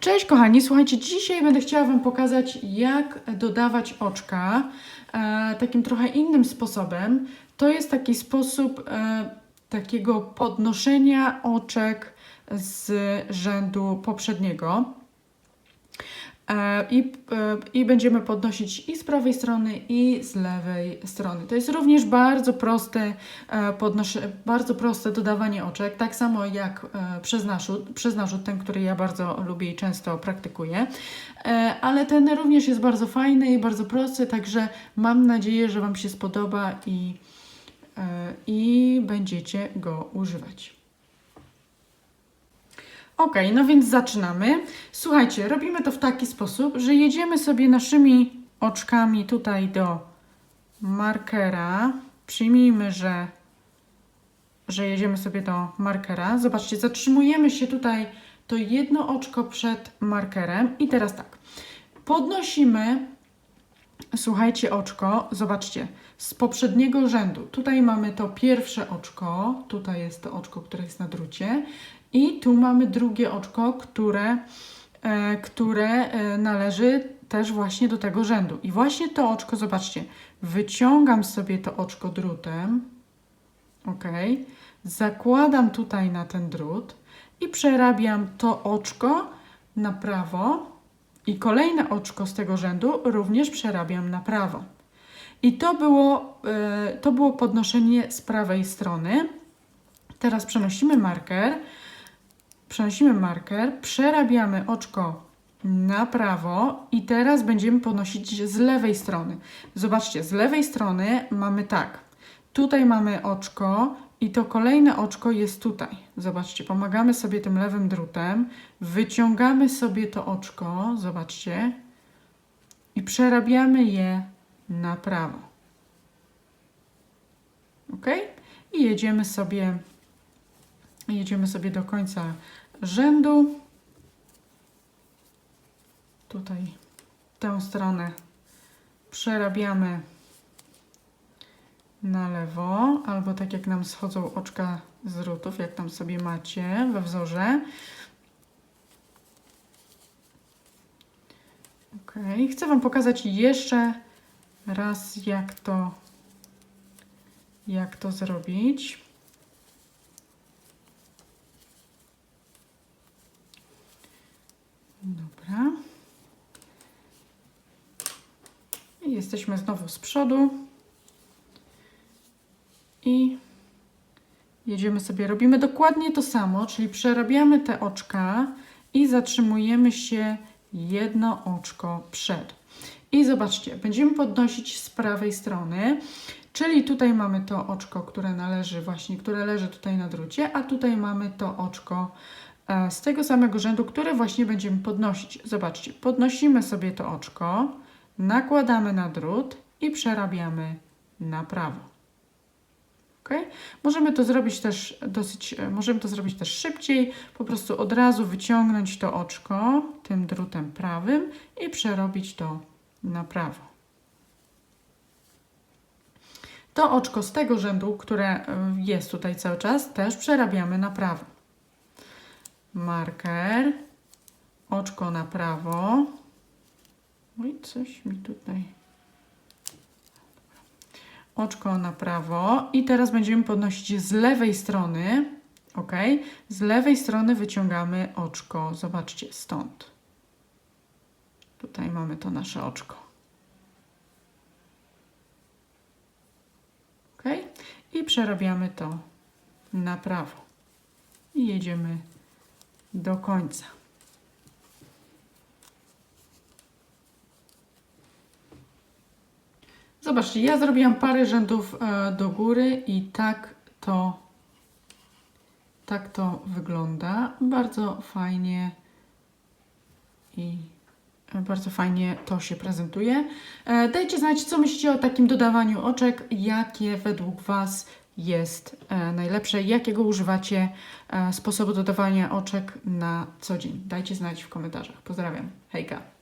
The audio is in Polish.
Cześć kochani, słuchajcie, dzisiaj będę chciała Wam pokazać, jak dodawać oczka e, takim trochę innym sposobem. To jest taki sposób e, takiego podnoszenia oczek z rzędu poprzedniego. E, I, e, I będziemy podnosić i z prawej strony, i z lewej strony. To jest również bardzo proste, e, podnosze, bardzo proste dodawanie oczek, tak samo jak przez, narzut, przez narzut, ten, który ja bardzo lubię i często praktykuję. Ale ten również jest bardzo fajny i bardzo prosty, także mam nadzieję, że Wam się spodoba i, i będziecie go używać. Ok, no więc zaczynamy. Słuchajcie, robimy to w taki sposób, że jedziemy sobie naszymi oczkami tutaj do markera. Przyjmijmy, że, że jedziemy sobie do markera. Zobaczcie, zatrzymujemy się tutaj to jedno oczko przed markerem. I teraz tak, podnosimy, słuchajcie, oczko, zobaczcie, z poprzedniego rzędu. Tutaj mamy to pierwsze oczko, tutaj jest to oczko, które jest na drucie. I tu mamy drugie oczko, które, e, które e, należy też właśnie do tego rzędu. I właśnie to oczko, zobaczcie, wyciągam sobie to oczko drutem, ok, zakładam tutaj na ten drut i przerabiam to oczko na prawo i kolejne oczko z tego rzędu również przerabiam na prawo. I to było, e, to było podnoszenie z prawej strony. Teraz przenosimy marker przenosimy marker, przerabiamy oczko na prawo i teraz będziemy podnosić z lewej strony. Zobaczcie, z lewej strony mamy tak. Tutaj mamy oczko i to kolejne oczko jest tutaj. Zobaczcie, pomagamy sobie tym lewym drutem, wyciągamy sobie to oczko, zobaczcie, i przerabiamy je na prawo. Ok? I jedziemy sobie Jedziemy sobie do końca rzędu. Tutaj tę stronę przerabiamy na lewo, albo tak jak nam schodzą oczka z rutów, jak tam sobie macie we wzorze. Ok, chcę Wam pokazać jeszcze raz, jak to, jak to zrobić. Dobra. I jesteśmy znowu z przodu. I jedziemy sobie, robimy dokładnie to samo, czyli przerabiamy te oczka i zatrzymujemy się jedno oczko przed. I zobaczcie, będziemy podnosić z prawej strony, czyli tutaj mamy to oczko, które należy właśnie, które leży tutaj na drucie, a tutaj mamy to oczko e, z tego samego rzędu, które właśnie będziemy podnosić. Zobaczcie, podnosimy sobie to oczko, nakładamy na drut i przerabiamy na prawo. Możemy to zrobić też dosyć, e, możemy to zrobić też szybciej, po prostu od razu wyciągnąć to oczko tym drutem prawym i przerobić to na prawo. To oczko z tego rzędu, które e, jest tutaj cały czas, też przerabiamy na prawo. Marker, oczko na prawo. Oj, coś mi tutaj oczko na prawo i teraz będziemy podnosić z lewej strony, ok? Z lewej strony wyciągamy oczko, zobaczcie, stąd. Tutaj mamy to nasze oczko. Ok? I przerabiamy to na prawo. I jedziemy do końca. Zobaczcie, ja zrobiłam parę rzędów e, do góry i tak to, tak to wygląda. Bardzo fajnie i bardzo fajnie to się prezentuje. E, Dajcie znać, co myślicie o takim dodawaniu oczek, jakie według Was jest e, najlepsze, jakiego używacie e, sposobu dodawania oczek na co dzień. Dajcie znać w komentarzach. Pozdrawiam. Hejka.